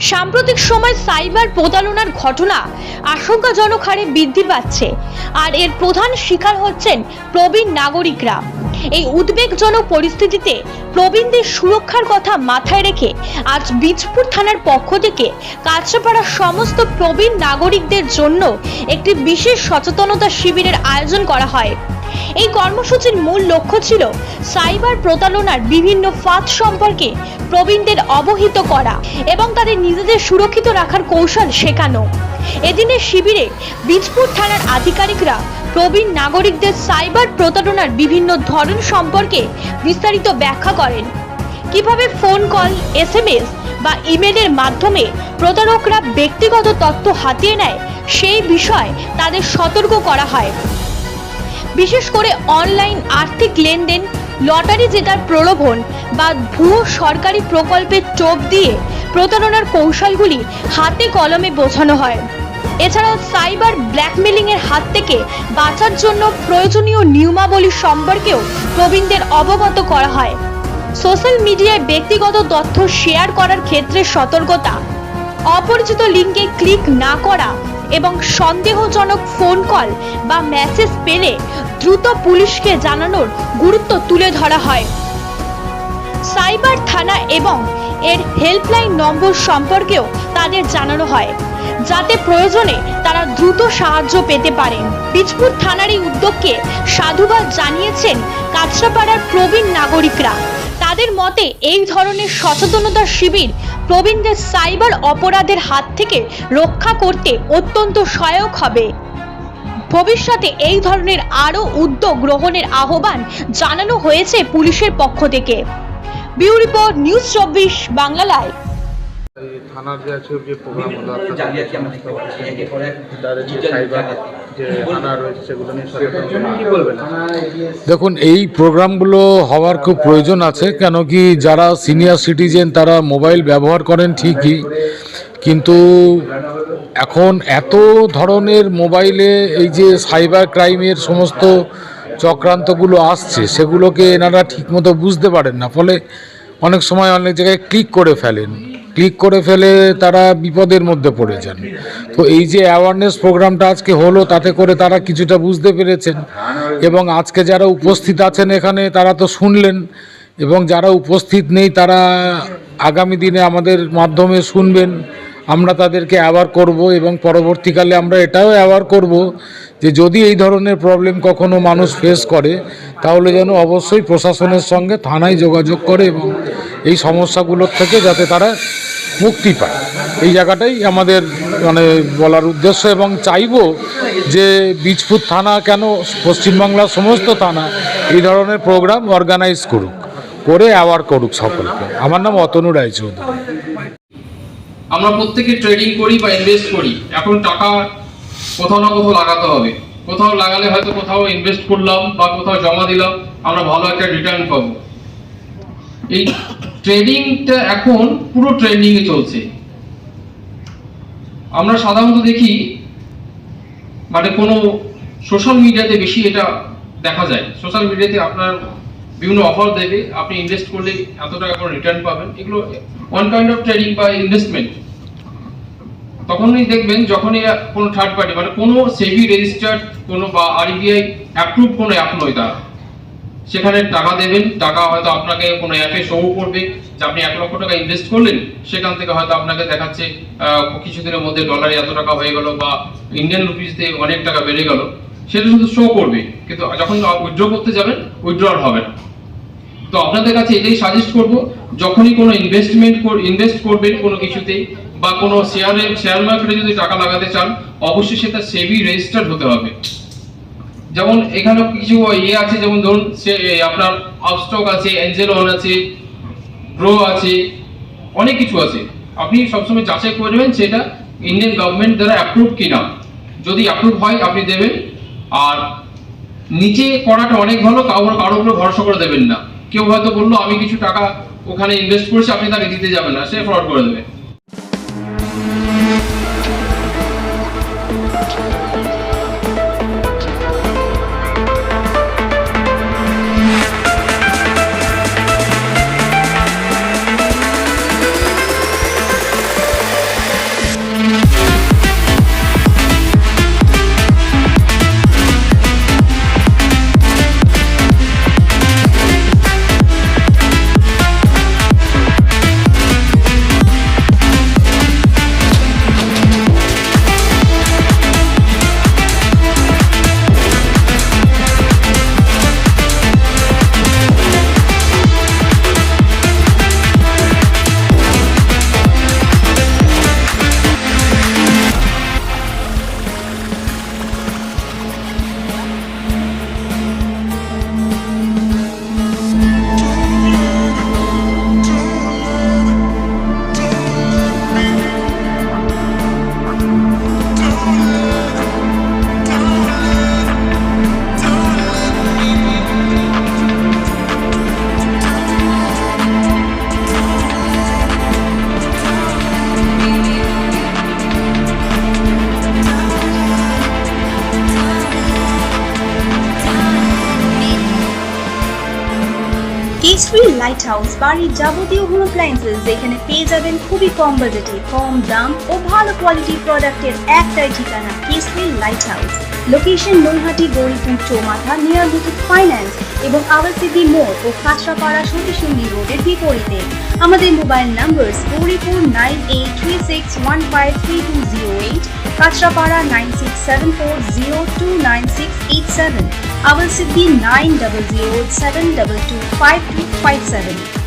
সাম্প্রতিক সময় সাইবার প্রতারণার ঘটনা আশঙ্কাজনক হারে বৃদ্ধি পাচ্ছে। আর এর প্রধান শিকার হচ্ছেন প্রবীণ নাগরিকরা। এই উদ্বেগজনক পরিস্থিতিতে প্রবীণদের সুরক্ষার কথা মাথায় রেখে আজ বীজপুর থানার পক্ষ থেকে কাছড়াপাড়ার সমস্ত প্রবীণ নাগরিকদের জন্য একটি বিশেষ সচেতনতা শিবিরের আয়োজন করা হয়। এই কর্মসূচির মূল লক্ষ্য ছিল সাইবার প্রতারণার বিভিন্ন ফাঁদ সম্পর্কে প্রবীণদের অবহিত করা এবং তাদের নিজেদের সুরক্ষিত রাখার কৌশল শেখানো। এদিনের শিবিরে বীজপুর থানার আধিকারিকরা প্রবীণ নাগরিকদের সাইবার প্রতারণার বিভিন্ন ধরন সম্পর্কে বিস্তারিত ব্যাখ্যা করেন। কীভাবে ফোন কল, এসএমএস বা ইমেলের মাধ্যমে প্রতারকরা ব্যক্তিগত তথ্য হাতিয়ে নেয়, সেই বিষয়ে তাদের সতর্ক করা হয়। বিশেষ করে অনলাইন আর্থিক লেনদেন, লটারি জেতার প্রলোভন বা ভুয়ো সরকারি প্রকল্পের টোপ দিয়ে প্রতারণার কৌশলগুলি হাতে কলমে বোঝানো হয়। এছাড়াও সাইবার ব্ল্যাকমেলিং এর হাত থেকে বাঁচার জন্য প্রয়োজনীয় নিয়মাবলী সম্পর্কেও প্রবীণদের অবগত করা হয়। সোশ্যাল মিডিয়ায় ব্যক্তিগত তথ্য শেয়ার করার ক্ষেত্রে সতর্কতা, অপরিচিত লিঙ্কে ক্লিক না করা এবং সন্দেহজনক ফোন কল বা মেসেজ পেলে দ্রুত পুলিশকে জানানোর গুরুত্ব তুলে ধরা হয়। সাইবার থানা এবং এর হেল্পলাইন নম্বর সম্পর্কেও তাদের জানানো হয়, যাতে প্রয়োজনে তারা দ্রুত সাহায্য পেতে পারেন বীজপুর থানার এই উদ্যোগকে সাধুবাদ জানিয়েছেন কাছড়াপাড়ার প্রবীণ নাগরিকরা। তাদের মতে এই ধরনের সচেতনতা শিবির প্রবীণদের সাইবার অপরাধের হাত থেকে রক্ষা করতে অত্যন্ত সহায়ক হবে। ভবিষ্যতে এই ধরনের আরও উদ্যোগ গ্রহণের আহ্বান জানানো হয়েছে পুলিশের পক্ষ থেকে। বিউ রিপোর্ট নিউজ চব্বিশ, বাংলা লাইভ। থানার যে আছে যে প্রোগ্রাম হলো দেখুন এই প্রোগ্রামগুলো হওয়ার খুব প্রয়োজন আছে কেন কি যারা সিনিয়র সিটিজেন তারা মোবাইল ব্যবহার করেন ঠিকই কিন্তু এখন এত ধরনের মোবাইলে এই যে সাইবার ক্রাইমের সমস্ত চক্রান্তগুলো আসছে সেগুলোকে এনারা ঠিকমতো বুঝতে পারেন না। ফলে অনেক সময় অনেক জায়গায় ক্লিক করে ফেলেন। ক্লিক করে ফেলে তারা বিপদের মধ্যে পড়ে যান তো এই যে অ্যাওয়ারনেস প্রোগ্রামটা আজকে হলো, তাতে করে তারা কিছুটা বুঝতে পেরেছেন এবং আজকে যারা উপস্থিত আছেন এখানে, তারা তো শুনলেন এবং যারা উপস্থিত নেই, তারা আগামী দিনে আমাদের মাধ্যমে শুনবেন। আমরা তাদেরকে অ্যাওয়ার করব এবং পরবর্তীকালে আমরা এটাও অ্যাওয়ার করব যে যদি এই ধরনের প্রবলেম কখনো মানুষ ফেস করে, তাহলে যেন অবশ্যই প্রশাসনের সঙ্গে থানায় যোগাযোগ করে এবং এই সমস্যাগুলোর থেকে যাতে তারা মুক্তি পায়। এই জায়গাটাই আমাদের মানে বলার উদ্দেশ্য এবং চাইব যে বীজপুর থানা কেন পশ্চিমবাংলার সমস্ত থানা এই ধরনের প্রোগ্রাম অর্গানাইজ করুক, করে অ্যাওয়ার করুক সকলকে। আমার নাম অতনু রায়চৌধুরী। আমরা প্রত্যেকে ট্রেডিং করি বা ইনভেস্ট করি, এখন টাকা কোথাও না কোথাও লাগাতে হবে। কোথাও লাগালে হয়তো কোথাও ইনভেস্ট করলাম বা কোথাও জমা দিলাম, আমরা ভালো একটা রিটার্ন পাবো। এই ট্রেডিংটা এখন পুরো ট্রেন্ডিং এ চলছে। আমরা সাধারণত দেখি মানে কোনো সোশ্যাল মিডিয়াতে বেশি এটা দেখা যায়। সোশ্যাল মিডিয়াতে আপনার বিভিন্ন অফার দেবে, আপনি ইনভেস্ট করলে এত টাকা করে রিটার্ন পাবেন। এগুলো ওয়ান কাইন্ড অফ ট্রেডিং বা ইনভেস্টমেন্ট তখনই দেখবেন যখনই কোনো থার্ড পার্টি মানে কোনো সেবি রেজিস্টার্ড কোনো বা আরবিআই অ্যাপ্রুভ কোনো অ্যাপ নয় তার। সেখানে টাকা দেবেন, টাকা হয়তো আপনাকে কোনো অ্যাপে শো করবে যে আপনি এক লক্ষ টাকা ইনভেস্ট করলেন, সেখান থেকে হয়তো আপনাকে দেখাচ্ছে কিছুদিনের মধ্যে ডলারে এত টাকা হয়ে গেল বা ইন্ডিয়ান রুপিসতে অনেক টাকা বেড়ে গেল, সেটা শুধু শো করবে। কিন্তু যখন উইথড্র করতে যাবেন উইথড্রল হবে না। তো আপনাদের কাছে এটাই সাজেস্ট করব, যখনই কোনো ইনভেস্টমেন্ট ইনভেস্ট করবেন কোনো কিছুতে বা কোনো শেয়ারে শেয়ার মার্কেটে যদি টাকা লাগাতে চান, অবশ্যই সেটা সেবি রেজিস্টার্ড হতে হবে। যেমন এখানে কিছু ইয়ে আছে, যেমন ধরুন সে আপনার আপস্টক আছে এঞ্জেল ওয়ান আছে গ্রো আছে, অনেক কিছু আছে। আপনি সবসময় যাচাই করে নেবেন সেটা ইন্ডিয়ান গভর্নমেন্ট দ্বারা অ্যাপ্রুভ কিনা। যদি অ্যাপ্রুভ হয়, আপনি দেবেন। আর নিচে করাটা অনেক ভালো কারোর কারোর উপরে ভরসা করে দেবেন না। কেউ হয়তো বলল, আমি কিছু টাকা ওখানে ইনভেস্ট করেছি, আপনি তাকে দিতে যাবেন না। সে ফ্রড করে দেবে। কেসরি লাইট হাউস বাড়ির যাবতীয় হোম অ্যাপ্লায়েন্সেস এখানে পেয়ে যাবেন খুবই কম বাজেটে কম দাম ও ভালো কোয়ালিটি প্রোডাক্টের একটাই ঠিকানা Kesari light house location Naihati Gouripur, চৌমাথা নিয়ার মুথুট ফাইন্যান্স এবং আওয়াসিদি মোড় ও কাঁচরাপাড়া সতীসুন্দি রোডের বিপরীতে। আমাদের mobile number Gouripur nine eight three six one five three two zero eight Kanchrapara nine six seven four zero two nine six eight seven Our SIDBI 900 722 5257.